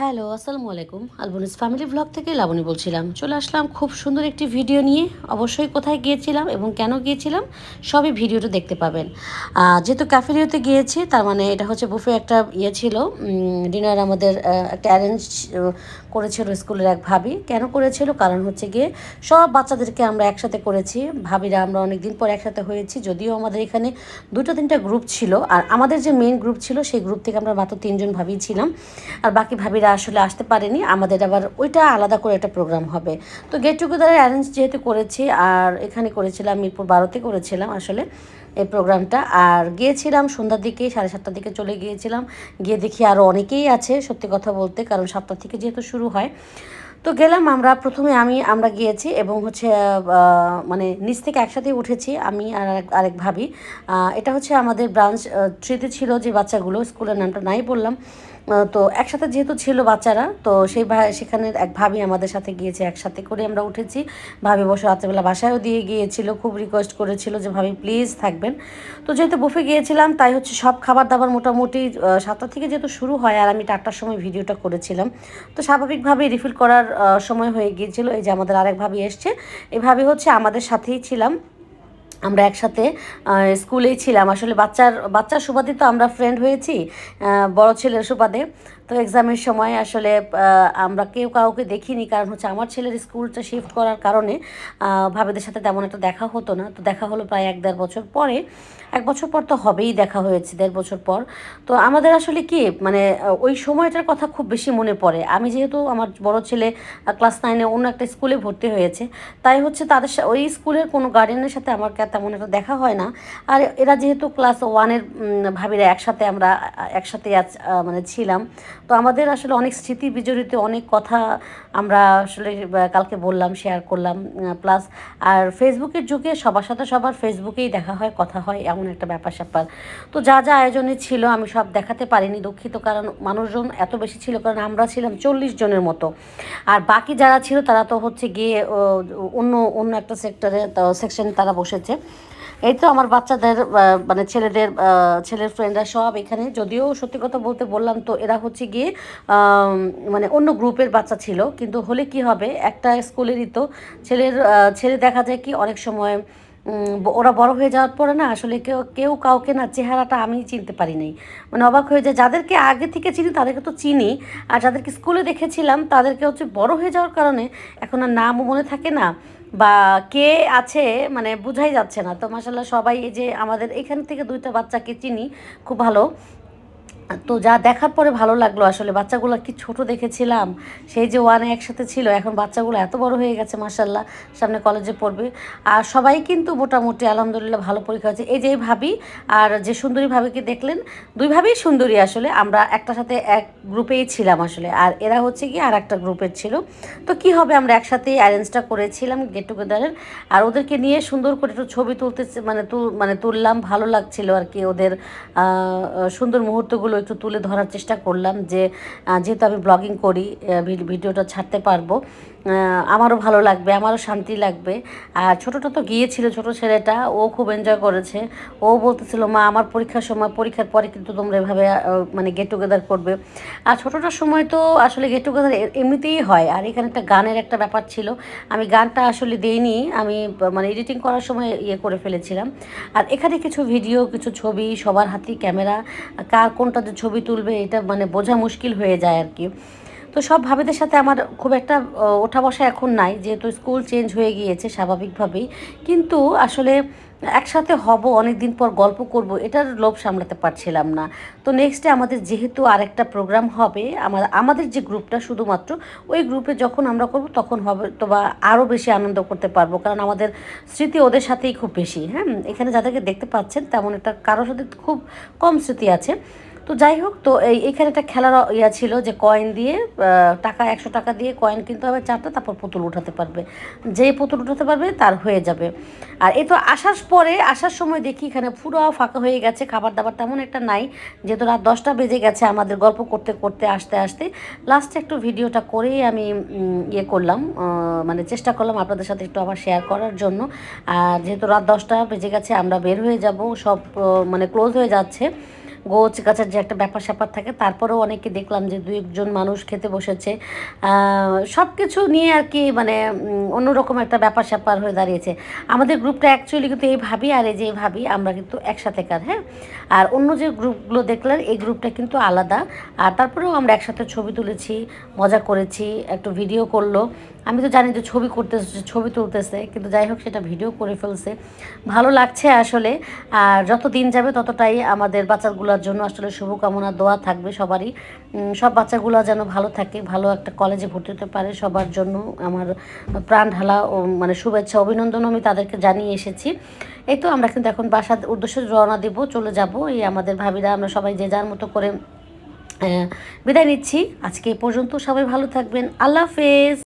Hello, আসসালামু আলাইকুম। আলবনিস family blog থেকে লাবণী বলছিলাম। চলে আসলাম খুব সুন্দর একটি ভিডিও নিয়ে। অবশ্যই কোথায় গিয়েছিলাম এবং কেন গিয়েছিলাম সবই ভিডিওটা দেখতে পাবেন। যেহেতু ক্যাফেরিওতে গিয়েছি, তার মানে এটা হচ্ছে বুফে একটা ইয়ে ছিল। ডিনার আমাদের একটা অ্যারেঞ্জ করেছিল স্কুলের এক ভাবি। কেন করেছিল? কারণ হচ্ছে গিয়ে সব বাচ্চাদেরকে আমরা একসাথে করেছি। ভাবিরা, আমরা অনেক দিন পর একসাথে হয়েছি। যদিও আমাদের এখানে দুটো তিনটা গ্রুপ ছিল। আর আমাদের যে মেন গ্রুপ ছিল, সেই গ্রুপ থেকে আমরা মাত্র তিনজন ভাবি ছিলাম। আর বাকি ভাবিরা আসলে আসতে পারেনি। আমাদের আবার ওইটা আলাদা করে একটা প্রোগ্রাম হবে। তো গেট টুগেদারের অ্যারেঞ্জ যেহেতু করেছি, আর এখানে করেছিলাম, মিরপুর বারোতে করেছিলাম আসলে। এই প্রোগ্রামটা। আর গিয়েছিলাম সন্ধ্যার দিকে, সাড়ে সাতটার দিকে চলে গিয়েছিলাম। গিয়ে দেখি আরও অনেকেই আছে, সত্যি কথা বলতে, কারণ সাতটা থেকে যেহেতু শুরু হয়। তো গেলাম আমরা, প্রথমে আমি, আমরা গিয়েছি এবং হচ্ছে মানে নিচ থেকে একসাথে উঠেছি, আমি আর আরেক ভাবি। এটা হচ্ছে আমাদের ব্রাঞ্চ থ্রিতে ছিল যে বাচ্চাগুলো, স্কুলের নামটা নাই বললাম। তো একসাথে যেহেতু ছিল বাচ্চারা, তো সেই সেখানের এক ভাবি আমাদের সাথে গিয়েছে, একসাথে করে আমরা উঠেছি। ভাবি বসে রাত্রেবেলা বাসায়ও দিয়ে গিয়েছিল, খুব রিকোয়েস্ট করেছিল যে, ভাবি প্লিজ থাকবেন। তো যেহেতু বুফে গিয়েছিলাম, তাই হচ্ছে সব খাবার দাবার মোটামুটি সাতটা থেকে যেহেতু শুরু হয়, আর আমি চারটার সময় ভিডিওটা করেছিলাম। তো স্বাভাবিকভাবেই রিফিল করার সময় হয়ে গিয়েছিল। এই যে আমাদের আরেক ভাবি এসছে, এই ভাবি হচ্ছে আমাদের সাথেই ছিলাম। আমরা একসাথে স্কুলেই ছিলাম। আসলে বাচ্চার বাচ্চার সুবাদে তো আমরা ফ্রেন্ড হয়েছি বড় ছেলের সুবাদে। তো এক্সামের সময় আসলে আমরা কেউ কাউকে দেখিনি, কারণ হচ্ছে আমার ছেলের স্কুলটা শিফট করার কারণে ভাবেদের সাথে তেমন একটা দেখা হতো না। তো দেখা হলো প্রায় এক দেড় বছর পরে। এক বছর পর তো হবেই দেখা হয়েছে, দেড় বছর পর। তো আমাদের আসলে কি মানে ওই সময়টার কথা খুব বেশি মনে পড়ে। আমি যেহেতু আমার বড় ছেলে ক্লাস নাইনে অন্য একটা স্কুলে ভর্তি হয়েছে, তাই হচ্ছে তাদের ওই স্কুলের কোনো গার্ডেনের সাথে আমার কে- তেমন একটা দেখা হয় না। আর এরা যেহেতু ক্লাস ওয়ানের ভাবিরা একসাথে আমরা একসাথে আহ, মানে ছিলাম। তো আমাদের আসলে অনেক স্মৃতি বিজড়িত অনেক কথা আমরা আসলে কালকে বললাম শেয়ার করলাম প্লাস আর ফেসবুকের যুগে সবার সাথে সবার ফেসবুকেই দেখা হয় কথা হয় এমন একটা ব্যাপার স্যাপার। তো যা যা আয়োজনে ছিল আমি সব দেখাতে পারিনি দুঃখিত কারণ মানুষজন এত বেশি ছিল কারণ আমরা ছিলাম চল্লিশ জনের মতো। আর বাকি যারা ছিল তারা তো হচ্ছে গিয়ে অন্য অন্য একটা সেক্টরে সেকশনে তারা বসেছে। এই তো আমার বাচ্চাদের মানে ছেলেদের ছেলের ফ্রেন্ডরা সব এখানে। যদিও সত্যি কথা বলতে বললাম তো, এরা হচ্ছে গিয়ে মানে অন্য গ্রুপের বাচ্চা ছিল। কিন্তু হলে কি হবে? একটা স্কুলেরই তো ছেলের ছেলে দেখা যায় কি, অনেক সময় ওরা বড় হয়ে যাওয়ার পরে না, আসলে কেউ কেউ কাউকে না চেহারাটা আমি চিনতে পারি নাই। মানে অবাক হয়ে যায়। যাদেরকে আগে থেকে চিনি, তাদেরকে তো চিনি। আর যাদেরকে স্কুলে দেখেছিলাম, তাদেরকে হচ্ছে বড় হয়ে যাওয়ার কারণে এখন আর নামও মনে থাকে না। বা কে আছে মানে বোঝাই যাচ্ছে না। তো মাসাল্লাহ সবাই এই যে আমাদের এখান থেকে দুইটা বাচ্চাকে চিনি, খুব ভালো। তো যা দেখার পরে ভালো লাগল। আসলে বাচ্চাগুলো কি ছোট দেখেছিলাম। সেই যে ওয়ানে একসাথে ছিল, এখন বাচ্চাগুলো এত বড় হয়ে গেছে মাসাল্লাহ সামনে কলেজে পড়বে। আর সবাই কিন্তু মোটামুটি আলহামদুলিল্লাহ ভালো পরীক্ষা হয়েছে। এই যে ভাবি আর যে সুন্দরী ভাবিকে দেখলেন, দুই ভাবেই সুন্দরী আসলে, আমরা একটা সাথে এক গ্রুপেই ছিলাম আসলে। আর এরা হচ্ছে কি আর একটা গ্রুপের ছিল। তো কি হবে, আমরা একসাথেই অ্যারেঞ্জটা করেছিলাম গেট টুগেদারের আর ওদেরকে নিয়ে সুন্দর করে একটু ছবি তুলতে মানে মানে তুললাম, ভালো লাগছিল আর কি ওদের সুন্দর মুহূর্তগুলো একটু তুলে ধরার চেষ্টা করলাম যে যেহেতু আমি ব্লগিং করি ভিডিওটা ছাড়তে পারব আমারও ভালো লাগবে, আমারও শান্তি লাগবে। আর ছোটোটা তো গিয়েছিল, ছোট ছেলেটা, ও খুব এনজয় করেছে। ও বলতেছিল, মা, আমার পরীক্ষার সময়, পরীক্ষার পরে কিন্তু তোমরা এভাবে মানে গেট টুগেদার করবে। আর ছোটোটার সময় তো আসলে গেট টুগেদার এমনিতেই হয়। আর এখানে একটা গানের একটা ব্যাপার ছিল। আমি গানটা আসলে দেইনি, আমি মানে এডিটিং করার সময় ইয়ে করে ফেলেছিলাম। আর এখানে কিছু ভিডিও কিছু ছবি, সবার হাতেই ক্যামেরা কার কোনটা যে ছবি তুলবে, এটা মানে বোঝা মুশকিল হয়ে যায় আর কি তো সব ভাবিদের সাথে আমার খুব একটা ওঠা বসা এখন নাই, যেহেতু স্কুল চেঞ্জ হয়ে গিয়েছে স্বাভাবিকভাবেই। কিন্তু আসলে একসাথে হব অনেক দিন পর গল্প করব, এটার লোভ সামলাতে পারছিলাম না। তো নেক্সটে আমাদের যেহেতু আরেকটা প্রোগ্রাম হবে, আমার, আমাদের যে গ্রুপটা শুধুমাত্র, ওই গ্রুপে যখন আমরা করব, তখন হবে তো বা আরও বেশি আনন্দ করতে পারব। কারণ আমাদের স্মৃতি ওদের সাথেই খুব বেশি হ্যাঁ? এখানে যাদেরকে দেখতে পাচ্ছেন, তেমন একটা কারোর সাথে খুব কম স্মৃতি আছে। তো যাই হোক, তো এই এখানে একটা খেলার ইয়া ছিল যে কয়েন দিয়ে টাকা, একশো টাকা দিয়ে কয়েন কিনতে হবে চারটা, তারপর পুতুল উঠাতে পারবে। যে পুতুল উঠাতে পারবে, তার হয়ে যাবে। আর এই তো আসার পরে, আসার সময় দেখি এখানে পুরো ফাঁকা হয়ে গেছে খাবার দাবার তেমন একটা নাই। যেহেতু রাত দশটা বেজে গেছে আমাদের গল্প করতে করতে, আসতে আসতে। লাস্টে একটু ভিডিওটা করেই আমি ইয়ে করলাম মানে চেষ্টা করলাম আপনাদের সাথে একটু আবার শেয়ার করার জন্য। আর যেহেতু রাত দশটা বেজে গেছে, আমরা বের হয়ে যাব, সব মানে ক্লোজ হয়ে যাচ্ছে। গোছ গাছের যে একটা ব্যাপার স্যাপার থাকে, তারপরেও অনেকে দেখলাম যে দু একজন মানুষ খেতে বসেছে। সব কিছু নিয়ে আর কি মানে অন্যরকম একটা ব্যাপার স্যাপার হয়ে দাঁড়িয়েছে। আমাদের গ্রুপটা অ্যাকচুয়ালি কিন্তু এই ভাবি আর এই যে ভাবি, আমরা কিন্তু একসাথে কার হ্যাঁ? আর অন্য যে গ্রুপগুলো দেখলেন, এই গ্রুপটা কিন্তু আলাদা। আর তারপরেও আমরা একসাথে ছবি তুলেছি, মজা করেছি, একটু ভিডিও করল। আমি তো জানি যে ছবি করতেছে, ছবি তুলতেছে, কিন্তু যাই হোক সেটা ভিডিও করে ফেলছে। ভালো লাগছে আসলে, আর যত দিন যাবে ততটাই আমাদের বাচ্চাগুলোর জন্য আসলে শুভকামনা, দোয়া থাকবে সবারই। সব বাচ্চাগুলো যেন ভালো থাকে, ভালো একটা কলেজে ভর্তি হতে পারে, সবার জন্য আমার প্রাণ ঢালা ও মানে শুভেচ্ছা অভিনন্দন আমি তাদেরকে জানিয়ে এসেছি। এই তো আমরা কিন্তু এখন বাসার উদ্দেশ্যে রওনা দেব, চলে যাব। এই আমাদের ভাবিরা, আমরা সবাই যে যার মতো করে বিদায় নিচ্ছি। আজকে এই পর্যন্ত সবাই ভালো থাকবেন। আল্লাহ হাফেজ।